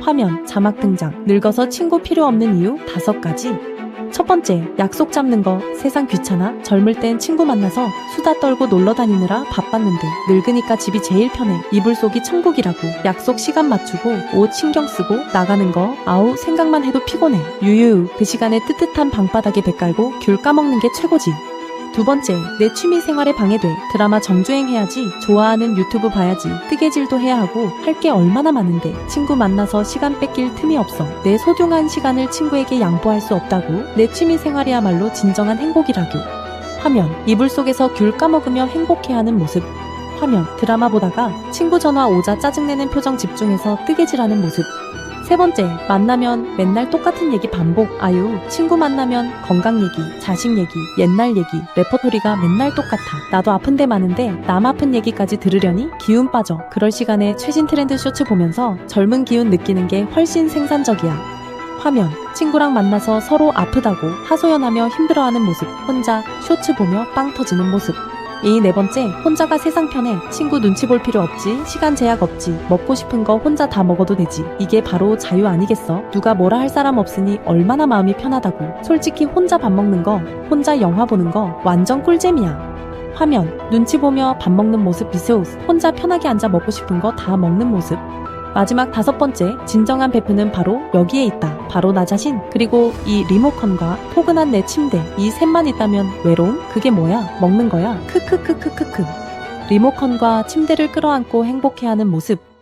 화면, 자막 등장, 늙어서 친구 필요 없는 이유 다섯 가지. 첫 번째, 약속 잡는 거. 세상 귀찮아. 젊을 땐 친구 만나서 수다 떨고 놀러 다니느라 바빴는데 늙으니까 집이 제일 편해. 이불 속이 천국이라고. 약속 시간 맞추고 옷 신경 쓰고 나가는 거. 아우 생각만 해도 피곤해. 유유. 그 시간에 뜨뜻한 방바닥에 배 깔고 귤 까먹는 게 최고지. 두 번째, 내 취미 생활에 방해돼. 드라마 정주행 해야지. 좋아하는 유튜브 봐야지. 뜨개질도 해야 하고 할 게 얼마나 많은데. 친구 만나서 시간 뺏길 틈이 없어. 내 소중한 시간을 친구에게 양보할 수 없다고. 내 취미 생활이야말로 진정한 행복이라고. 화면, 이불 속에서 귤 까먹으며 행복해하는 모습. 화면, 드라마 보다가 친구 전화 오자 짜증내는 표정 집중해서 뜨개질하는 모습. 세 번째, 만나면 맨날 똑같은 얘기 반복. 아유, 친구 만나면 건강 얘기, 자식 얘기, 옛날 얘기, 레퍼토리가 맨날 똑같아. 나도 아픈 데 많은데 남 아픈 얘기까지 들으려니 기운 빠져. 그럴 시간에 최신 트렌드 쇼츠 보면서 젊은 기운 느끼는 게 훨씬 생산적이야. 화면, 친구랑 만나서 서로 아프다고 하소연하며 힘들어하는 모습. 혼자 쇼츠 보며 빵 터지는 모습. 이 네 번째, 혼자가 세상 편해. 친구 눈치 볼 필요 없지. 시간 제약 없지. 먹고 싶은 거 혼자 다 먹어도 되지. 이게 바로 자유 아니겠어? 누가 뭐라 할 사람 없으니 얼마나 마음이 편하다고. 솔직히 혼자 밥 먹는 거, 혼자 영화 보는 거 완전 꿀잼이야. 화면, 눈치 보며 밥 먹는 모습 비세우스. 혼자 편하게 앉아 먹고 싶은 거 다 먹는 모습. 마지막 다섯 번째, 진정한 베프는 바로 여기에 있다. 바로 나 자신. 그리고 이 리모컨과 포근한 내 침대. 이 셋만 있다면 외로움? 그게 뭐야? 먹는 거야? 크크크크크크. 리모컨과 침대를 끌어안고 행복해하는 모습.